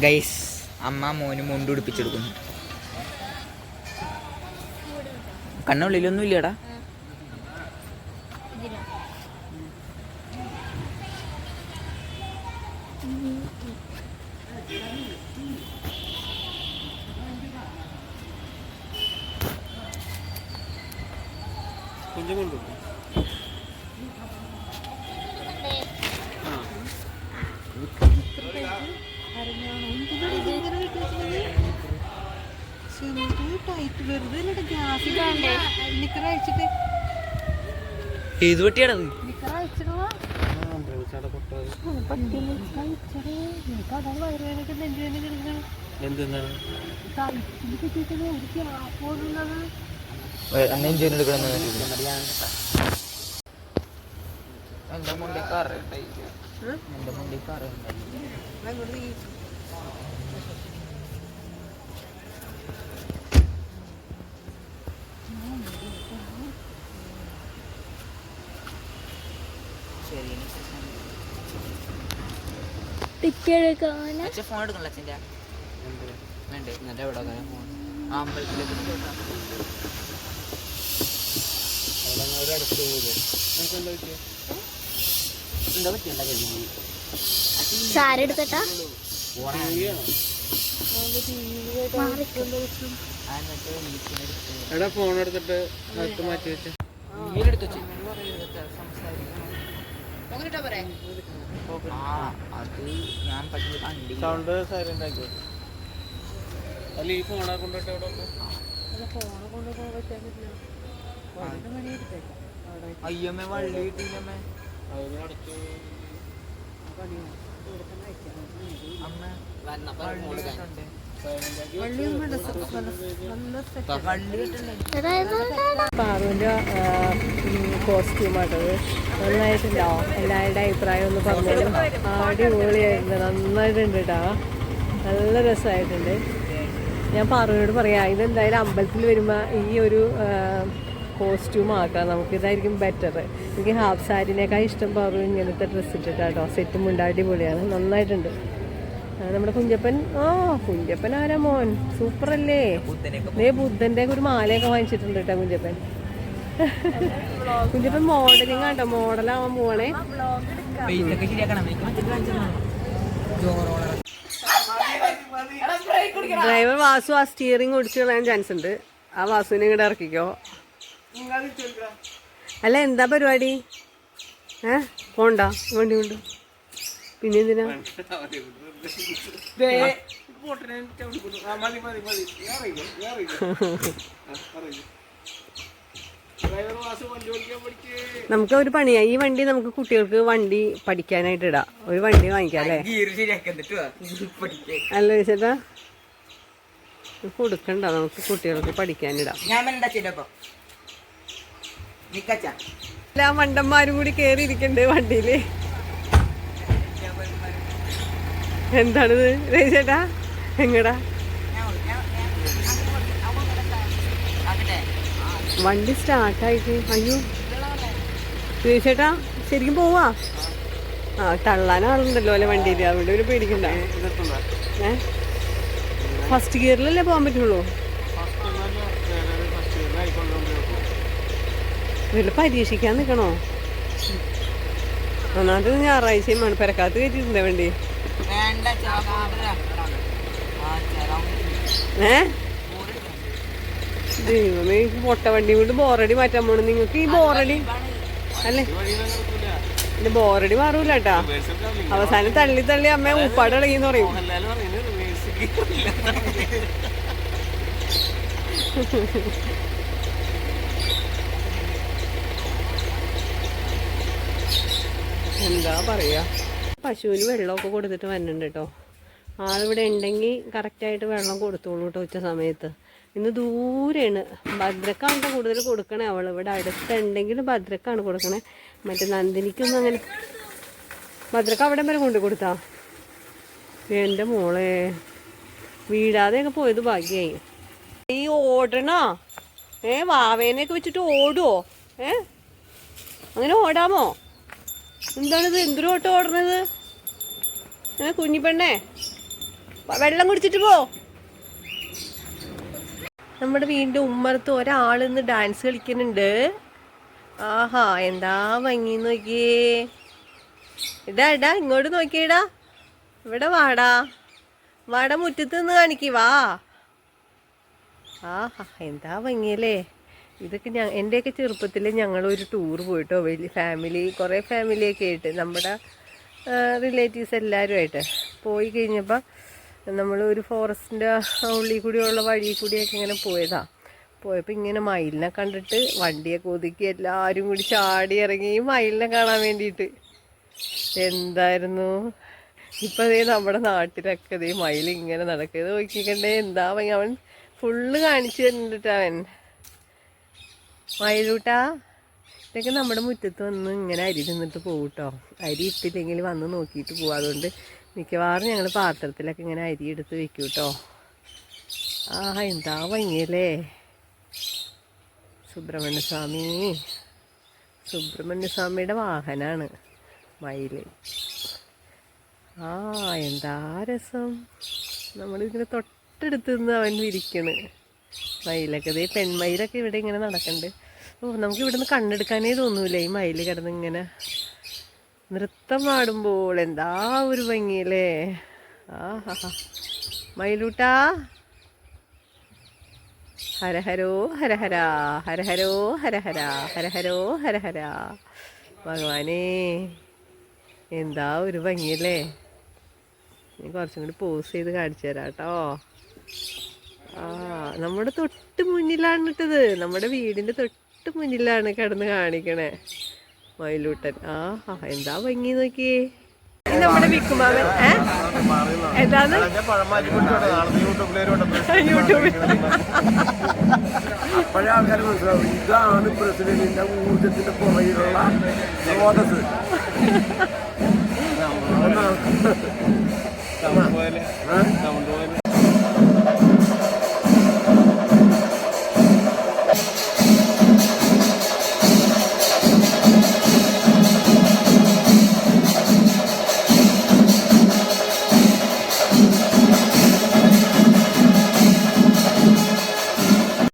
Guys അമ്മ മോന് മുണ്ട് ഉടുപ്പിച്ചെടുക്കുന്നു കണ്ണുള്ളിലൊന്നും ഇല്ലടാ കുഞ്ഞു കൊണ്ടു ഏത് പട്ടിയാണത്? എന്തെന്നാണ്? നെഞ്ചോന് എന്റെ മുണ്ടി കറി എന്റെ മുണ്ടി കറി ശരി ടിക്കെടുക്കാന അച്ഛൻ ഫോൺ എടുക്കണല്ലോ അച്ഛന്റെ. വേണ്ടേ എന്നിട്ട് എവിടെ ഫോൺ അമ്പലത്തിലേക്ക് നോക്കാം. അടുത്ത് പോലെ നമുക്ക് എന്താ പറ്റിയ? എന്നിട്ട് മീറ്റിനെടുത്ത് എടാ ഫോൺ എടുത്തിട്ട് അകത്ത് മാറ്റി വെച്ച. സൗണ്ട് സൈലന്റ് ആക്കി. അല്ല ഈ ഫോണെ കൊണ്ടിട്ട് എവിടെ അയ്യമ്മ വള്ളി കിട്ടിയില്ലമ്മേ. അതിനടുത്ത് അമ്മ വന്നപ്പോ വള്ളി കിട്ടണ്ടേ പാറുവിന്റെ കോസ്റ്റ്യൂമാട്ടത് നന്നായിട്ടുണ്ടാവും എല്ലാവരുടെ അഭിപ്രായം ഒന്ന് പറഞ്ഞാലും അടിപൊളിയായിട്ടുണ്ട്. നന്നായിട്ടുണ്ട് കേട്ടോ നല്ല രസമായിട്ടുണ്ട്. ഞാൻ പാറുവിനോട് പറയാം ഇതെന്തായാലും അമ്പലത്തിൽ വരുമ്പോൾ ഈ ഒരു കോസ്റ്റ്യൂം ആക്കാം. നമുക്കിതായിരിക്കും ബെറ്റർ എനിക്ക് ഹാഫ് സാരിനേക്കാൾ ഇഷ്ടം പറഞ്ഞു ഇങ്ങനത്തെ ഡ്രസ്സ് ഇട്ടിട്ടാട്ടോ. സെറ്റും ഉണ്ട് അടിപൊളിയാണ്. നന്നായിട്ടുണ്ട്. നമ്മുടെ കുഞ്ചപ്പൻ. ആ കുഞ്ചപ്പൻ ആരാ മോൻ? സൂപ്പർ അല്ലേ? നീ ബുദ്ധന്റെ ഒരു മാലയൊക്കെ വാങ്ങിച്ചിട്ടുണ്ട് കേട്ടോ കുഞ്ചപ്പൻ. കുഞ്ചപ്പൻ മോഡലിംഗ് ആട്ടോ. മോഡലാവാൻ ചോറോള ഡ്രൈവർ വാസു ആ സ്റ്റിയറിംഗ് ഓടിച്ചു കളയാൻ ചാൻസ് ഉണ്ട്. ആ വാസുവിനെ ഇങ്ങോട്ട് ഇറക്കിക്കോ. അല്ല എന്താ പരിപാടി? ഏ? പോണ്ട. വണ്ടി കൊണ്ട് പിന്നെ എന്തിനാ? നമുക്ക് ഒരു പണിയാ. ഈ വണ്ടി നമുക്ക് കുട്ടികൾക്ക് വണ്ടി പഠിക്കാനായിട്ട് ഇടാം. ഒരു വണ്ടി വാങ്ങിക്കാം അല്ലേ? ചേട്ടാ. കൊടുക്കണ്ട. നമുക്ക് കുട്ടികൾക്ക് പഠിക്കാനിടാം. ഞാൻ എന്താ ചെയ്തപ്പോ നിക്കച്ചാ എല്ലാ മണ്ടന്മാരും കൂടി കേറി ഇരിക്കണ്ട് വണ്ടിയിൽ എന്താണിത് ചേട്ടാ എങ്ങടാ? വണ്ടി സ്റ്റാർട്ടായിട്ട്. അയ്യോ. ചേട്ടാ ശരിക്കും പോവാ? ആ തള്ളാൻ ആളുണ്ടല്ലോ അല്ലെ വണ്ടിയിൽ? അവിടെ ഒരു പേടിക്കണ്ട. ഫസ്റ്റ് ഗിയറിലല്ലേ പോകാൻ പറ്റുള്ളൂ? ഇതിൽ പരീക്ഷിക്കാൻ നിൽക്കണോ ഒന്നാമത് ഞായറാഴ്ചയുമാണ് പെരക്കാത്ത് കയറ്റിയിട്ടുണ്ട് വേണ്ടി? ഏ? ദൈവമേ പൊട്ട വണ്ടി കൊണ്ട് ബോറടി മാറ്റാൻ പോണു. നിങ്ങൾക്ക് ഈ ബോറടി അല്ലേ? ഇത് ബോറടി മാറൂല കേട്ടാ അവസാനം തള്ളി തള്ളി അമ്മ ഉപ്പാട് ഇളകിന്ന് പറയും. എന്താ പറയാ? പശുവിന് വെള്ളമൊക്കെ കൊടുത്തിട്ട് വന്നിട്ടുണ്ട് കേട്ടോ ആളിവിടെ ഉണ്ടെങ്കിൽ കറക്റ്റായിട്ട് വെള്ളം കൊടുത്തോളൂ കേട്ടോ ഉച്ച സമയത്ത്. ഇന്ന് ദൂരെയാണ്. ഭദ്രക്കാണ് കൂടുതൽ കൊടുക്കണേ. അവൾ ഇവിടെ അടുത്തുണ്ടെങ്കിൽ ഭദ്രക്കാണ് കൊടുക്കണേ. മറ്റേ നന്ദിനിക്കൊന്നും അങ്ങനെ ഭദ്രക്ക അവിടെ വരെ കൊണ്ടു കൊടുത്താ? എന്റെ മോളെ. വീഴാതെയൊക്കെ പോയത് ഭാഗ്യമായി ഈ ഓടണോ? ഏ വാവേനെയൊക്കെ വെച്ചിട്ട് ഓടുവോ? ഏ? അങ്ങനെ ഓടാമോ? എന്താണിത്? എന്തൊരു ഓട്ടം ഓടണത് ഏ കുഞ്ഞിപ്പെണ്ണേ വെള്ളം കുടിച്ചിട്ട് പോ. നമ്മുടെ വീണ്ടും ഉമ്മറത്ത് ഒരാൾ ഇന്ന് ഡാൻസ് കളിക്കുന്നുണ്ട്. ആഹാ എന്താ ഭംഗി നോക്കിയേ. ഇടാ ഇടാ ഇങ്ങോട്ട് നോക്കിയേടാ. ഇവിടെ വാടാ. വാടാ മുറ്റത്ത് നിന്ന് കാണിക്കുവാ ആഹാ എന്താ ഭംഗിയല്ലേ? ഇതൊക്കെ ഞാൻ എന്റെയൊക്കെ ചെറുപ്പത്തിൽ ഞങ്ങൾ ഒരു ടൂർ പോയിട്ടോ വലിയ ഫാമിലി കുറേ ഫാമിലിയൊക്കെ ആയിട്ട് നമ്മുടെ റിലേറ്റീവ്സ് എല്ലാവരുമായിട്ട് പോയി കഴിഞ്ഞപ്പോൾ നമ്മൾ ഒരു ഫോറസ്റ്റിന്റെ ഉള്ളിൽ കൂടിയുള്ള വഴി കൂടിയൊക്കെ ഇങ്ങനെ പോയതാണ് പോയപ്പോൾ ഇങ്ങനെ മയിലിനെ കണ്ടിട്ട് വണ്ടിയൊക്കെ ഒതുക്കി എല്ലാവരും കൂടി ചാടി ഇറങ്ങി മയിലിനെ കാണാൻ വേണ്ടിയിട്ട്. എന്തായിരുന്നു? ഇപ്പം അതേ നമ്മുടെ നാട്ടിലൊക്കെ അതേ മയിൽ ഇങ്ങനെ നടക്കുന്നത് നോക്കിക്കണ്ടേ? എന്താ അവൻ? ഫുള്ള് കാണിച്ചു തന്നിട്ടവൻ മയിലൂട്ടാ ഇതൊക്കെ നമ്മുടെ മുറ്റത്ത് വന്ന് ഇങ്ങനെ അരി തിന്നിട്ട് പോകും കേട്ടോ അരി ഇട്ടില്ലെങ്കിൽ വന്ന് നോക്കിയിട്ട് പോകും അതുകൊണ്ട് മിക്കവാറും ഞങ്ങൾ പാത്രത്തിലൊക്കെ ഇങ്ങനെ അരി എടുത്ത് വെക്കും കേട്ടോ ആ എന്താ ഭംഗിയല്ലേ? സുബ്രഹ്മണ്യ സ്വാമി. സുബ്രഹ്മണ്യ വാഹനാണ് മയിൽ ആ എന്താ രസം. നമ്മളിങ്ങനെ തൊട്ടടുത്ത് നിന്ന് അവൻ വിരിക്കണ് മയിലൊക്കെ. ഇതേ പെൺമയിലൊക്കെ ഇവിടെ ഇങ്ങനെ നടക്കുന്നുണ്ട് ഓ നമുക്ക് ഇവിടെ നിന്ന് കണ്ണെടുക്കാനേ തോന്നൂല ഈ മയിൽ കിടന്ന് ഇങ്ങനെ. നൃത്തം പാടുമ്പോൾ എന്താ ഒരു ഭംഗിയല്ലേ? ആഹാ. മയിലൂട്ടാ. ഹരഹരോ ഹരഹര. ഹരഹരോ ഹരഹര. ഹരഹരോ ഹരഹര. ഭഗവാനേ എന്താ ഒരു ഭംഗിയല്ലേ? ഞാൻ കുറച്ചും കൂടി പോസ് ചെയ്ത് കാണിച്ചു തരാം കേട്ടോ. ആ നമ്മുടെ തൊട്ട് മുന്നിലാണ് ഇട്ടത്. നമ്മുടെ വീടിന്റെ തൊട്ട് മുന്നിലാണ് കിടന്ന് കാണിക്കണേ. മയിലൂട്ടൻ. ആ എന്താ ഭംഗി നോക്കിയേ? നമ്മുടെ വിക്കുമാവൻ യൂട്യൂബിൽ. പഴയ ആൾക്കാർ മനസ്സിലാവും. ഇതാണ് പ്രസിഡന്റിന്റെ ഊർജത്തിന്റെ പുറകിലുള്ള സ്രോതസ്